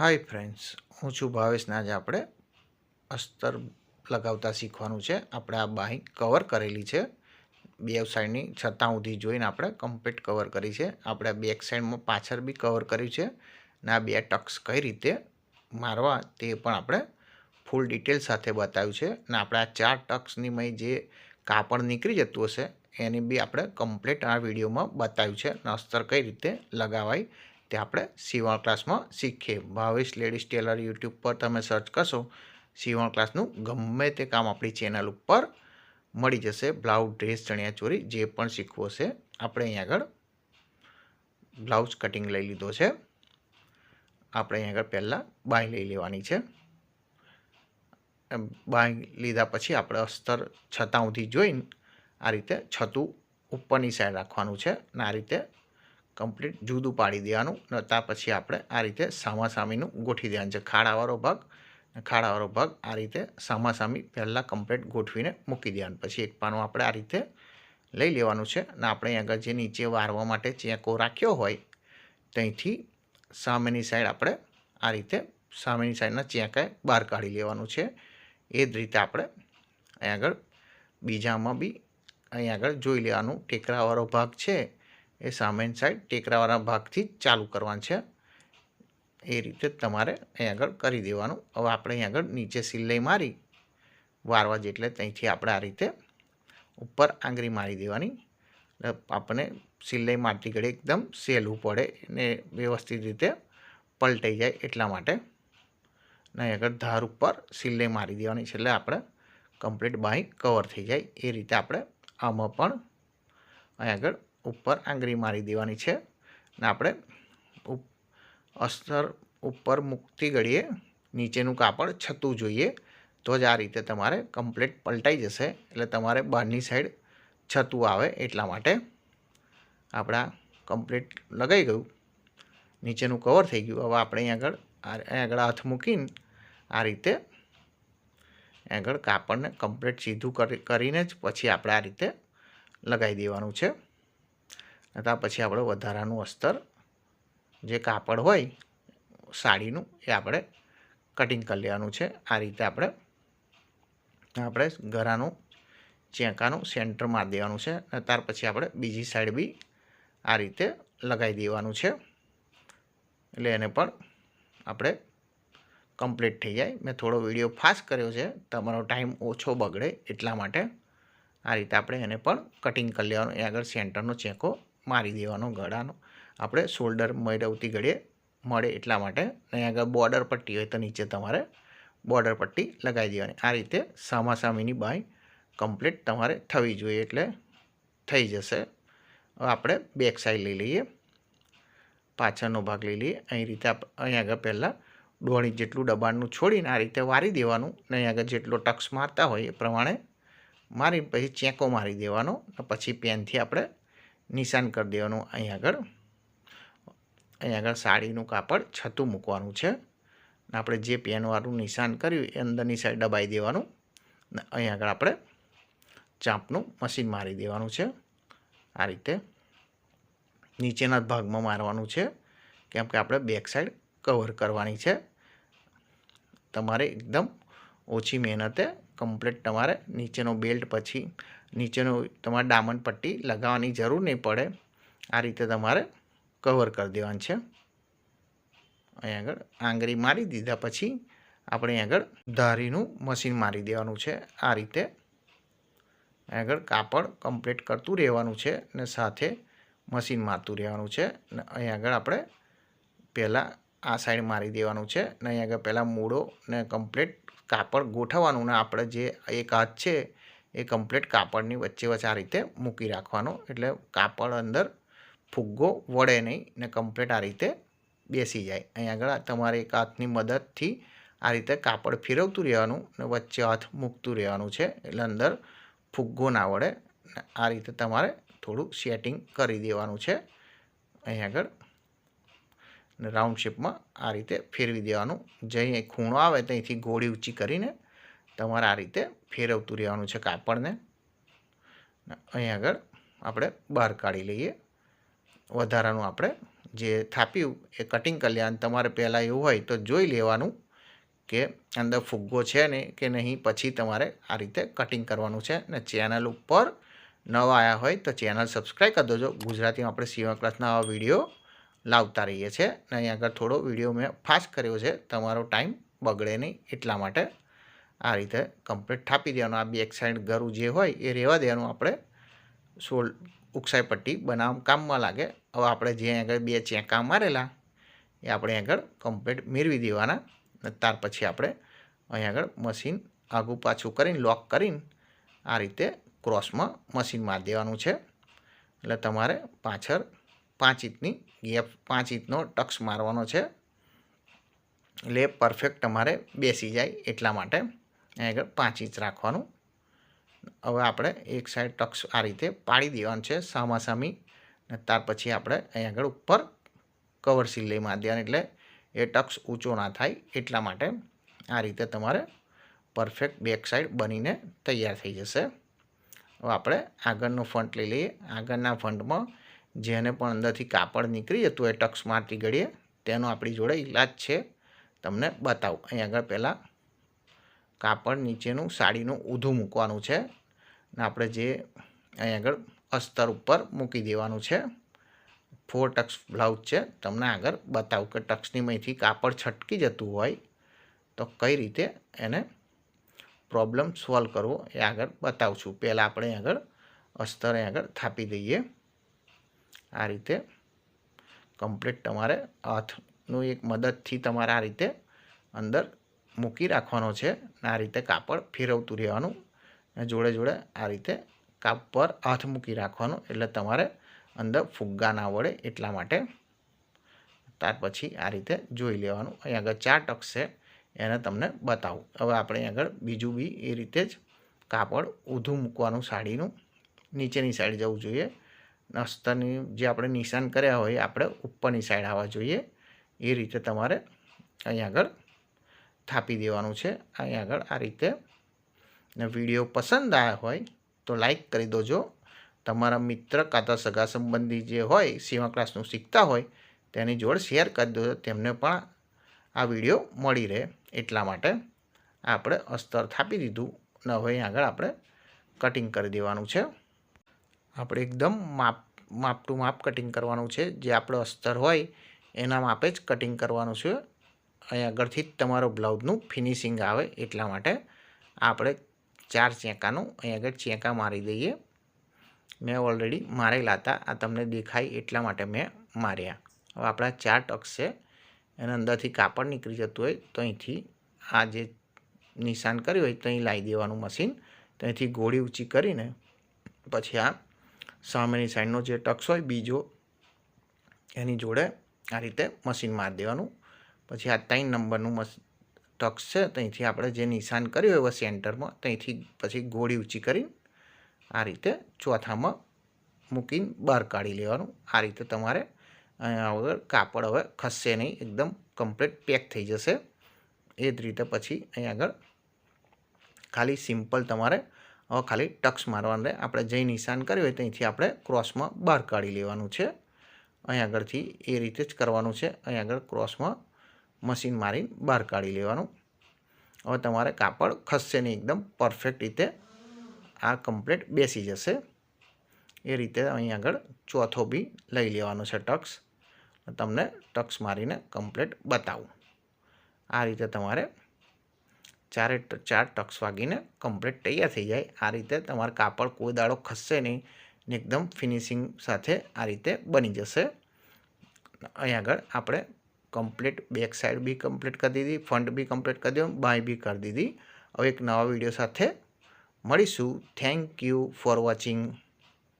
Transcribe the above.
Hi friends હું છું ભાવેશને આજે આપણે અસ્તર લગાવતા શીખવાનું છે. આપણે આ બાઈ કવર કરેલી છે. બે સાઈડની છતાં સુધી જોઈને આપણે કમ્પ્લીટ કવર કરી છે. આપણે બેક સાઈડમાં પાછળ બી કવર કર્યું છે અને આ બે ટક્સ કઈ રીતે મારવા તે પણ આપણે ફૂલ ડિટેલ સાથે બતાવ્યું છે ને આપણે આ ચાર ટક્સની મય જે કાપડ નીકળી જતું હશે એની બી આપણે કમ્પ્લીટ આ વિડીયોમાં બતાવ્યું છે ને અસ્તર કઈ રીતે લગાવાય તે આપણે સીવણ ક્લાસમાં શીખીએ. ભાવેશ લેડીઝ ટેલર યુટ્યુબ પર તમે સર્ચ કરશો, સીવણ ક્લાસનું ગમે તે કામ આપણી ચેનલ ઉપર મળી જશે. બ્લાઉઝ, ડ્રેસ ચણિયાચોરી જે પણ શીખવો છે, આપણે અહીં આગળ બ્લાઉઝ કટિંગ લઈ લીધો છે. આપણે અહીં આગળ પહેલાં બાય લઈ લેવાની છે. બાય લીધા પછી આપણે અસ્તર છતાં સુધી જોઈને આ રીતે છતું ઉપરની સાઈડ રાખવાનું છે અને આ રીતે કમ્પ્લીટ જુદું પાડી દેવાનું ને ત્યાર પછી આપણે આ રીતે સામાસામીનું ગોઠવી દેવાનું. છે ખાડાવાળો ભાગ ખાડાવાળો ભાગ આ રીતે સામાસામી પહેલાં કમ્પ્લીટ ગોઠવીને મૂકી દેવાનું. પછી એક પાનું આપણે આ રીતે લઈ લેવાનું છે અને આપણે આગળ જે નીચે વારવા માટે ચેકો રાખ્યો હોય, ત્યાંથી સામેની સાઈડ આપણે આ રીતે સામેની સાઈડના ચેકાએ બહાર કાઢી લેવાનું છે. એ જ રીતે આપણે અહીં આગળ બીજામાં બી અહીં આગળ જોઈ લેવાનું. ટેકરાવાળો ભાગ છે એ સામેની સાઈડ ટેકરાવાળા ભાગથી ચાલુ કરવાનું છે. એ રીતે તમારે અહીં આગળ કરી દેવાનું. હવે આપણે અહીં આગળ નીચે સિલાઈ મારી, વારવા જેટલે ત્યાંથી આપણે આ રીતે ઉપર આંગળી મારી દેવાની. આપણે સિલાઈ મારતી ઘડી એકદમ સહેલું પડે ને વ્યવસ્થિત રીતે પલટાઈ જાય એટલા માટે. ને આગળ ધાર ઉપર સિલાઈ મારી દેવાની છે એટલે આપણે કમ્પ્લીટ બાઈ કવર થઈ જાય. એ રીતે આપણે આમાં પણ અહીં આગળ ઉપર આંગળી મારી દેવાની છે ને આપણે અસ્તર ઉપર મૂકતી ઘડીએ નીચેનું કાપડ છતું જોઈએ, તો જ આ રીતે તમારે કમ્પ્લીટ પલટાઈ જશે. એટલે તમારે બહારની સાઈડ છતું આવે એટલા માટે આપણા કમ્પ્લીટ લગાઈ ગયું. નીચેનું કવર થઈ ગયું. હવે આપણે અહીં આગળ અહીં આગળ હાથ મૂકીને આ રીતે આગળ કાપડને કમ્પ્લીટ સીધું કરીને જ પછી આપણે આ રીતે લગાવી દેવાનું છે. ત્યાર પછી આપણે વધારાનું અસ્તર જે કાપડ હોય, સાડીનું, એ આપણે કટિંગ કરી લેવાનું છે. આ રીતે આપણે આપણે ગરાનું, ચેંકાનું સેન્ટર મારી દેવાનું છે. અને ત્યાર પછી આપણે બીજી સાઈડ બી આ રીતે લગાવી દેવાનું છે. એટલે એને પણ આપણે કમ્પ્લીટ થઈ જાય. મેં થોડો વીડિયો ફાસ્ટ કર્યો છે. તમારો ટાઈમ ઓછો બગડે એટલા માટે આ રીતે આપણે એને પણ કટિંગ કરી લેવાનું. એ આગળ સેન્ટરનો ચેકો મારી દેવાનો ગળાનો. આપણે શોલ્ડર મેળવતી ઘડીએ મળે એટલા માટે. અહીં આગળ બોર્ડર પટ્ટી હોય તો નીચે તમારે બોર્ડર પટ્ટી લગાવી દેવાની. આ રીતે સામાસામીની બાય કમ્પ્લીટ તમારે થવી જોઈએ એટલે થઈ જશે. આપણે બેક સાઈડ લઈ લઈએ. પાછળનો ભાગ લઈ લઈએ. અહીં રીતે અહીં આગળ પહેલાં દોઢ જેટલું દબાણનું છોડીને આ રીતે વારી દેવાનું. ને અહીં આગળ જેટલો ટક્સ મારતા હોય એ પ્રમાણે મારી પછી ચેકો મારી દેવાનો. પછી પેનથી આપણે નિશાન કરી દેવાનું. અહીં આગળ. અહીં આગળ સાડીનું કાપડ છતું મૂકવાનું છે. આપણે જે પેનવાળું નિશાન કર્યું એ અંદરની સાઈડ દબાઈ દેવાનું. ને અહીં આગળ આપણે ચાંપનું મશીન મારી દેવાનું છે. આ રીતે નીચેના ભાગમાં મારવાનું છે. કેમ કે આપણે બેક સાઈડ કવર કરવાની છે. તમારે એકદમ ઓછી મહેનતે કમ્પ્લીટ તમારે નીચેનો બેલ્ટ પછી નીચેનો તમારે ડામંડ પટ્ટી લગાવવાની જરૂર નહીં પડે. આ રીતે તમારે કવર કરી દેવાનું છે. અહીં આગળ આંગળી મારી દીધા પછી આપણે આગળ ધારીનું મશીન મારી દેવાનું છે. આ રીતે આગળ કાપડ કમ્પ્લીટ કરતું રહેવાનું છે ને સાથે મશીન મારતું રહેવાનું છે. ને અહીં આગળ આપણે પહેલાં આ સાઈડ મારી દેવાનું છે ને અહીં આગળ પહેલાં મૂળો ને કમ્પ્લીટ કાપડ ગોઠવવાનું ને આપણે જે એક હાથ છે એ કમ્પ્લીટ કાપડની વચ્ચે વચ્ચે આ રીતે મૂકી રાખવાનો. એટલે કાપડ અંદર ફુગ્ગો વળે નહીં ને કમ્પ્લીટ આ રીતે બેસી જાય. અહીં આગળ તમારે એક હાથની મદદથી આ રીતે કાપડ ફેરવતું રહેવાનું ને વચ્ચે હાથ મૂકતું રહેવાનું છે. એટલે અંદર ફુગ્ગો ના વળે આ રીતે તમારે થોડું સેટિંગ કરી દેવાનું છે. અહીં આગળ રાઉન્ડ શેપમાં આ રીતે ફેરવી દેવાનું. જઈ ખૂણો આવે ત્યાંથી ગોળી ઊંચી કરીને તમારે આ રીતે ફેરવતું રહેવાનું છે કાપડને. અહીં આગળ આપણે બહાર કાઢી લઈએ. વધારાનું આપણે જે થાપ્યું એ કટિંગ લેવાનું તમારે પહેલાં એવું હોય તો જોઈ લેવાનું કે અંદર ફુગ્ગો છે ને કે નહીં, પછી તમારે આ રીતે કટિંગ કરવાનું છે. ને ચેનલ ઉપર નવા આવ્યા હોય તો ચેનલ સબસ્ક્રાઈબ કરી દેજો. ગુજરાતીમાં આપણે સીવા ક્લાસના આવા વીડિયો લાવતા રહીએ છીએ. ને અહીં આગળ થોડો વીડિયો મેં ફાસ્ટ કર્યો છે. તમારો ટાઈમ બગડે નહીં એટલા માટે આ રીતે કમ્પ્લીટ થાપી દેવાનું. આ બેક સાઈડ ગરું જે હોય એ રહેવા દેવાનું આપણે. સોલ ઉકસાઈ પટ્ટી બનાવ કામમાં લાગે. હવે આપણે જે આગળ બે ચેંકા મારેલા, એ આપણે આગળ કમ્પ્લીટ મેળવી દેવાના. અને ત્યાર પછી આપણે અહીં આગળ મશીન આગું પાછું કરીને લોક કરીને આ રીતે ક્રોસમાં મશીન મારી દેવાનું છે. એટલે તમારે પાછળ પાંચ ઇંચની ગેપ પાંચ ઇંચનો ટક્સ મારવાનો છે. એટલે પરફેક્ટ તમારે બેસી જાય એટલા માટે. આગળ પાંચ ઇંચ રાખવાનું. હવે આપણે એક સાઈડ ટક્સ આ રીતે પાડી દેવાનું છે સામાસામી. ને ત્યાર પછી આપણે અહીં આગળ ઉપર કવર સિલાઈ મારી દેવાની એટલે એ ટક્સ ઊંચો ના થાય એટલા માટે આ રીતે તમારે પરફેક્ટ બેક સાઈડ બનીને તૈયાર થઈ જશે. હવે આપણે આગળનો ફંટ લઈ લઈએ. આગળના ફંટમાં જેને પણ અંદરથી કાપડ નીકળી જતું હોય ટક્સ મારતી ગળીએ તેનો આપણી જોડે ઈલાજ છે. તમને બતાવું. અહીં આગળ પહેલાં કાપડ નીચેનું, સાડીનું ઊંધું મૂકવાનું છે. ને આપણે જે અહીં આગળ અસ્તર ઉપર મૂકી દેવાનું છે. ફોર ટક્સ બ્લાઉઝ છે. તમને આગળ બતાવું કે ટક્સની મહીથી કાપડ છટકી જતું હોય તો કઈ રીતે એને પ્રોબ્લેમ સોલ્વ કરવો એ આગળ બતાવું છું. પહેલાં આપણે આગળ અસ્તર આગળ થાપી દઈએ. આ રીતે કમ્પ્લીટ તમારે હાથનું એક મદદથી તમારે આ રીતે અંદર મૂકી રાખવાનો છે આ રીતે કાપડ ફેરવતું રહેવાનું જોડે જોડે આ રીતે કાપ પર હાથ મૂકી રાખવાનો એટલે તમારે અંદર ફુગ્ગા ના વળે એટલા માટે. ત્યાર પછી આ રીતે જોઈ લેવાનું. અહીં આગળ ચાર ટક્સ છે, એને તમને બતાવું. હવે આપણે આગળ બીજું બી એ રીતે જ કાપડ ઊંધું મૂકવાનું સાડીનું. નીચેની સાઈડ જવું જોઈએ. અસ્તરની જે આપણે નિશાન કર્યા હોય આપણે ઉપરની સાઈડ આવવા જોઈએ. એ રીતે તમારે અહીં આગળ થાપી દેવાનું છે. અહીં આગળ આ રીતે. ને વીડિયો પસંદ આવ્યા હોય તો લાઈક કરી દોજો. તમારા મિત્ર કાં તો સગા સંબંધી જે હોય, સેવા ક્લાસનું શીખતા હોય, તેની જોડ શેર કરી દો તેમને પણ આ વીડિયો મળી રહે. એટલા માટે આપણે અસ્તર થાપી દીધું. ને હવે આગળ આપણે કટિંગ કરી દેવાનું છે. આપણે એકદમ માપ માપ ટુ માપ કટિંગ કરવાનું છે. જે આપણો અસ્તર હોય, એના માપે જ કટિંગ કરવાનું છે. અહીં આગળથી જ તમારો બ્લાઉઝનું ફિનિશિંગ આવે એટલા માટે આપણે ચાર ચેંકાનું અહીં આગળ ચેંકા મારી દઈએ. મેં ઓલરેડી મારેલા હતા. આ તમને દેખાય એટલા માટે મેં માર્યા. હવે આપણા ચાર ટક્સ છે. એના અંદરથી કાપડ નીકળી જતું હોય તો અહીંથી આ જે નિશાન કર્યું હોય તો અહીં લાવી દેવાનું મશીન. તો અહીંથી ગોળી ઊંચી કરીને પછી આ સામેની સાઈડનો જે ટક્સ હોય બીજો એની જોડે આ રીતે મશીન મારી દેવાનું. પછી આ ત્રણ નંબરનું મસ્ત ટક્સ છે, ત્યાંથી આપણે જે નિશાન કર્યું એવા સેન્ટરમાં, ત્યાંથી પછી ગોળી ઊંચી કરીને આ રીતે ચોથામાં મૂકીને બહાર કાઢી લેવાનું. આ રીતે તમારે આગળ કાપડ હવે ખસશે નહીં, એકદમ કમ્પ્લીટ પેક થઈ જશે. એ જ રીતે પછી અહીં આગળ ખાલી સિમ્પલ તમારે હવે ખાલી ટક્સ મારવાનું રહે. આપણે જે નિશાન કર્યું હોય ત્યાંથી આપણે ક્રોસમાં બહાર કાઢી લેવાનું છે. અહીં આગળથી એ રીતે જ કરવાનું છે. અહીં આગળ ક્રોસમાં મશીન મારીને બહાર કાઢી લેવાનું. હવે તમારે કાપડ ખસશે નહીં એકદમ પરફેક્ટ રીતે આ કમ્પ્લીટ બેસી જશે. એ રીતે અહીં આગળ ચોથો બી લઈ લેવાનો છે ટક્સ. તમને ટક્સ મારીને કમ્પ્લીટ બતાવું. આ રીતે તમારે ચારે ચાર ટક્સ વાગીને કમ્પ્લીટ તૈયાર થઈ જાય. આ રીતે તમારે કાપડ કોઈ દાડો ખસશે નહીં ને એકદમ ફિનિશિંગ સાથે આ રીતે બની જશે. અહીં આગળ આપણે કમ્પ્લીટ બેક સાઈડ બી કમ્પ્લીટ કરી દીધી ફ્રન્ટ બી કમ્પ્લીટ કરી દીધું, બાય બી કરી દીધી. હવે એક નવા વીડિયો સાથે મળીશું. Thank you for watching